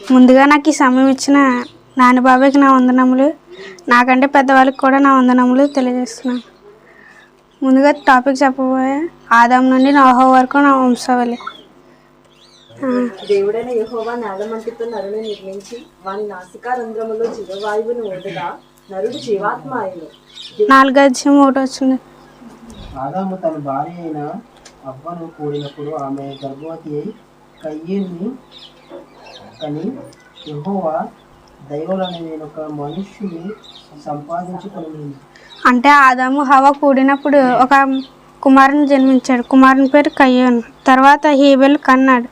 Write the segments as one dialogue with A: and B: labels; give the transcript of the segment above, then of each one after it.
A: ముందుగా నాకు ఈ సమయం ఇచ్చిన నాని బాబాయ్కి నా వందనములు నాకంటే పెద్దవాళ్ళకి కూడా నా వందనములు తెలియజేస్తున్నాను. ముందుగా టాపిక్ చెప్పబోయే ఆదాం నుండి నోహో వరకు నా వంశావళి. ఆ,
B: దేవుడైన యెహోవా నేలమంటితో నరుని నిర్మించి వాని నాసికా రంధ్రములో జీవవాయువును వదగా నరుడు జీవాత్మ అయిన
A: నాలుగు అధ్యాయం ఒకటి వచ్చింది.
C: ఆదాము తన భార్య అయిన అవ్వను కూడినప్పుడు ఆమె గర్భవతి అయి కయ్యేని కని యెహోవా దైవలని నేను ఒక మనుష్యుని సంపాదించుకొని
A: అంటే ఆదాము హవ కూడినప్పుడు ఒక కుమారుని జన్మించాడు. కుమారుని పేరు కయ్యోను తర్వాత హేబెల్ కన్నాడు.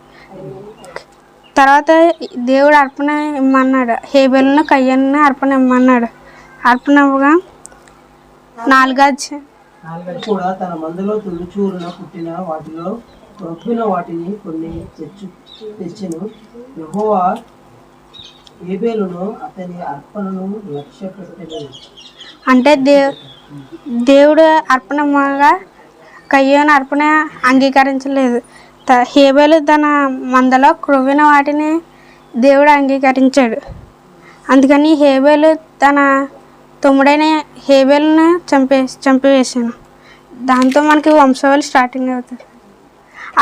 A: తర్వాత దేవుడు అర్పణ ఇమ్మన్నాడు. హేబెల్ను కయ్యను అర్పణ ఇమ్మన్నాడు. అర్పణ ఇవ్వగా
C: కూడా తన మందులో తులుచూరున పుట్టిన వాటిలో రొప్పిన వాటిని కొన్ని తెచ్చు తెచ్చెను. యహోవా ఏబేలును అతని అర్పణను లక్ష్య పెట్టలేదు
A: అంటే దే దేవుడు అర్పణ ఇవ్వగా కయ్యోను అర్పణ అంగీకరించలేదు. హేబేలు తన మందలో క్రొవ్విన వాటిని దేవుడు అంగీకరించాడు. అందుకని హేబేలు తన తమ్ముడైన హేబేలను చంపే చంపివేశాను. దాంతో మనకి వంశావళి స్టార్టింగ్ అవుతుంది.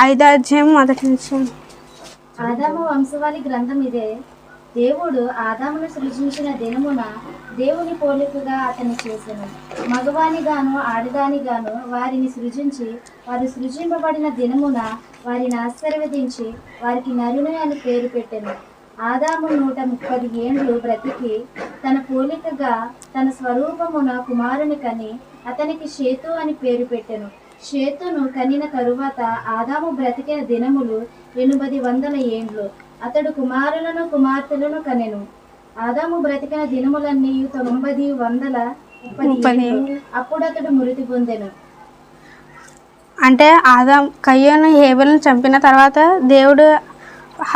A: ఐదో అధ్యాయం మొదటి నుంచి
D: ఆదాము వంశవాళి గ్రంథం ఇదే. దేవుడు ఆదామును సృజించిన దినమున దేవుని పోలికగా అతన్ని చేసెను. మగవానిగాను ఆడదానిగాను వారిని సృజించి వారు సృజింపబడిన దినమున వారిని ఆశీర్వదించి వారికి నరుని అని పేరు పెట్టెను. ఆదాము నూట ముప్పది ఏండ్లు బ్రతికి తన పోలికగా తన స్వరూపమున కుమారుని కని అతనికి సేతు అని పేరు పెట్టెను. షేతును కనిన తరువాత ఆదాము బ్రతికిన దినములు ఎనిమిది వందల ఏండ్లు. అతడు కుమారులను కుమార్తెలను కనెను. ఆదాము బ్రతికిన దినములన్నీ తొంభది వందల ముప్పది. అప్పుడు అతడు మృతి పొందెను.
A: అంటే ఆదాం కయ్యోను హేబెల్ని చంపిన తర్వాత దేవుడు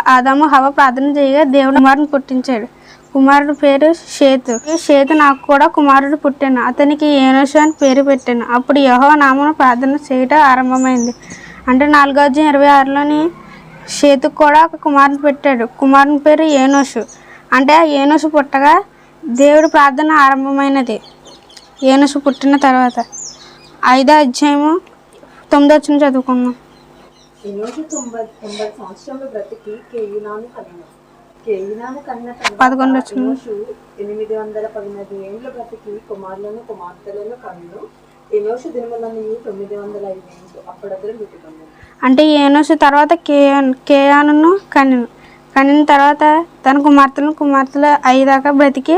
A: ఆదాము హవ ప్రార్థన చేయగా దేవుడు కుమారుని పుట్టించాడు. కుమారుడు పేరు షేతు. షేతు నాకు కూడా కుమారుడు పుట్టాను. అతనికి ఏనోషు అని పేరు పెట్టాను. అప్పుడు యహో నామను ప్రార్థన చేయటం ఆరంభమైంది. అంటే నాలుగో అధ్యాయం ఇరవై ఆరులోని షేతుకు కూడా ఒక కుమారుని పెట్టాడు. కుమారుని పేరు ఏనోషు. అంటే ఆ ఏనోషు పుట్టగా దేవుడు ప్రార్థన ఆరంభమైనది. ఏనుసు పుట్టిన తర్వాత. ఐదో అధ్యాయము తొమ్మిది వచ్చిన చదువుకుందాం.
B: తొంభై తొంభై
A: పదకొండు
B: ఎనిమిది వందల పదిహేను ఏండ్లు బ్రతికి కుమారులను కుమార్తెలను కన్ను. ఎనోషు దినములను తొమ్మిది వందల ఐదు ఏండ్లు
A: అంటే ఏనోసు తర్వాత కేయాన్ కేయాను కనిను కనిన తర్వాత తన కుమార్తెలను కుమార్తెలు ఐదాకా బ్రతికి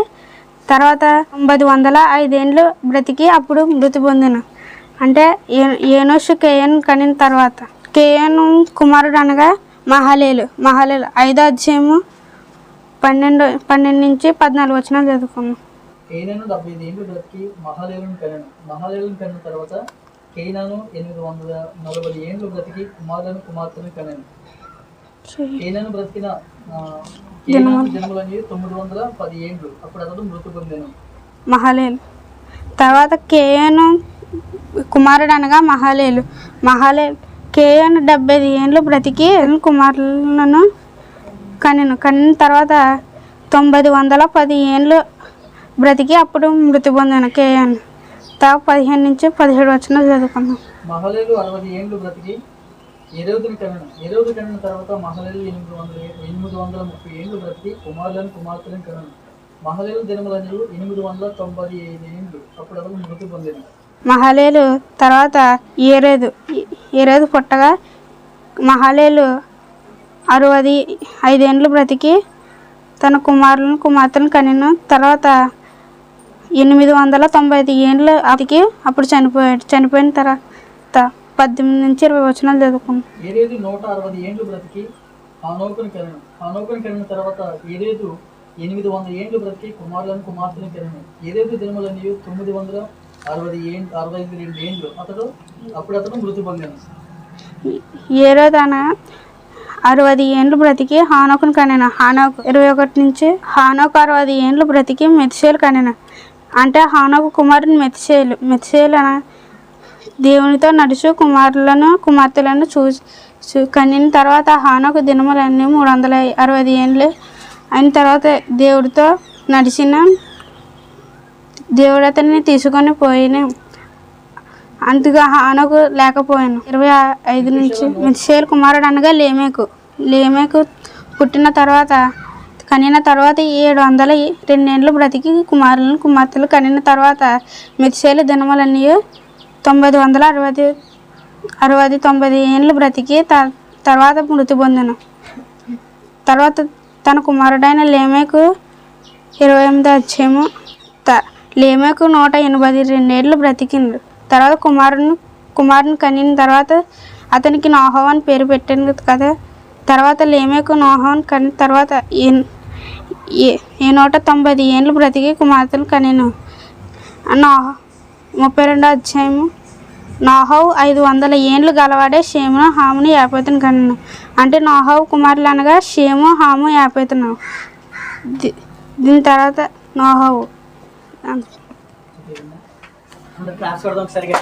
A: తర్వాత తొమ్మిది వందల ఐదేండ్లు బ్రతికి అప్పుడు మృతి పొందిన. అంటే ఏ- ఏనోసు కేయన్ కనిన తర్వాత కేయను కుమారుడు అనగా మహాలేలు మహాలేలు ఐదో అధ్యాయము పన్నెండు పన్నెండు నుంచి పద్నాలుగు వచ్చిన చదువుకున్నాం
E: కేనాను డెబ్బై ఐదు ఏళ్ళు బ్రతికి మహాలేలుని కన్నాను మహాలేలుని కన్న తర్వాత కేనాను ఎనిమిది వందల నలభై ఏళ్ళు బ్రతికి కుమారులను కుమార్తెలను కన్నాను కేనాను బ్రతికిన ఆ, కేనాను జన్మలని తొమ్మిది వందల పది అప్పుడు అతడు మృతి పొందాను.
A: మహాలేలు తర్వాత కేయను కుమారుడు అనగా మహాలేలు మహాలేలు కేయను డెబ్బై ఐదు ఏండ్లు బ్రతికి కుమారులను కనెను కనిన తర్వాత తొంభై వందల పది ఏండ్లు బ్రతికి అప్పుడు మృతి పొందాను కేయన్ తర్వాత పదిహేను నుంచి పదిహేడు వచ్చిన చదువుకున్నాం.
E: మహలేలు అరవై ఏండ్లు బ్రతికి ఎరవదిని కన్నాను ఎరవది కన్న తర్వాత మహలేలు ఎనిమిది వందల ఎనిమిది వందల ముప్పై ఏండ్లు బ్రతికి కుమారులను కుమార్తెలను కన్నాను ఎనిమిది వందల తొంభై ఐదు ఏండ్లు అప్పుడు మృతి పొందాను.
A: మహాలేలు తర్వాత ఏరేదు ఏరేదు పుట్టగా మహాలేలు అరవై ఐదేండ్లు బ్రతికి తన కుమారులను కుమార్తెలను కనిను తర్వాత ఎనిమిది వందల తొంభై ఐదు ఏండ్లు అతికి అప్పుడు చనిపోయాడు చనిపోయిన తర్వాత పద్దెనిమిది నుంచి ఇరవై వచనాలు చదువుకున్నాం
E: ఏరేదు నూట అరవై ఏండ్లు బ్రతికి హానోకుని కనను హానోకుని కనిన తర్వాత ఏరేదు ఎనిమిది వందల ఏండ్లు బ్రతికి కుమారులను కుమార్తెను ఏరేదు తొమ్మిది వందల అరవై ఏం అరవై ఐదు రెండు ఏండ్లు. అతడు అప్పుడు అతడు మృతి పొందాను.
A: అరవై ఏండ్లు బ్రతికి హానోకును కనెను. హానోక్ ఇరవై ఒకటి నుంచి హానోక్ అరవై ఏండ్లు బ్రతికి మెతిసేలు కనెను. అంటే హానోకు కుమారుని మెతిసేలు. మెతిసేలు అన దేవునితో నడుచు కుమారులను కుమార్తెలను చూ చూ- కనిన తర్వాత హానోకు దినములన్నీ మూడు వందల అరవై ఏండ్లు అయిన తర్వాత దేవుడితో నడిచిన దేవుడు అతన్ని తీసుకొని పోయిన అంతగా హానకు లేకపోయాను. ఇరవై ఐదు నుంచి మిస్సేల్ కుమారుడు అనగా లేమేకు. లేమేకు పుట్టిన తర్వాత కనిన తర్వాత ఏడు వందల రెండేళ్ళు బ్రతికి కుమారులను కుమార్తెలు కనిన తర్వాత మిత్సేలు దినములన్నీ తొమ్మిది వందల అరవై అరవై తొంభై ఏళ్ళు బ్రతికి త- తర్వాత మృతి పొందను. తర్వాత తన కుమారుడైన లేమేకు ఇరవై ఎనిమిది వచ్చేమో త లేమేకు నూట ఎనభై రెండేళ్ళు బ్రతికిండు. తర్వాత కుమారుని కుమారుని కనిన తర్వాత అతనికి నోహవ్ అని పేరు పెట్టాను కదా. తర్వాత లేమేకు నోహవ్ అని కనిన తర్వాత ఏ ఏ నూట తొంభై ఏళ్ళు బ్రతికి కుమార్తెను కనిను నోహ ముప్పై రెండో అధ్యాయము. నోహవ్ ఐదు వందల ఏండ్లు గలవాడే షేమును హామును యాపేతను కన్ను అంటే నోహవ్ కుమారులు అనగా షేము హాము యాపేతను దీని తర్వాత నోహవు అంతే
E: క్లాస్ కొడదాం సరిగా.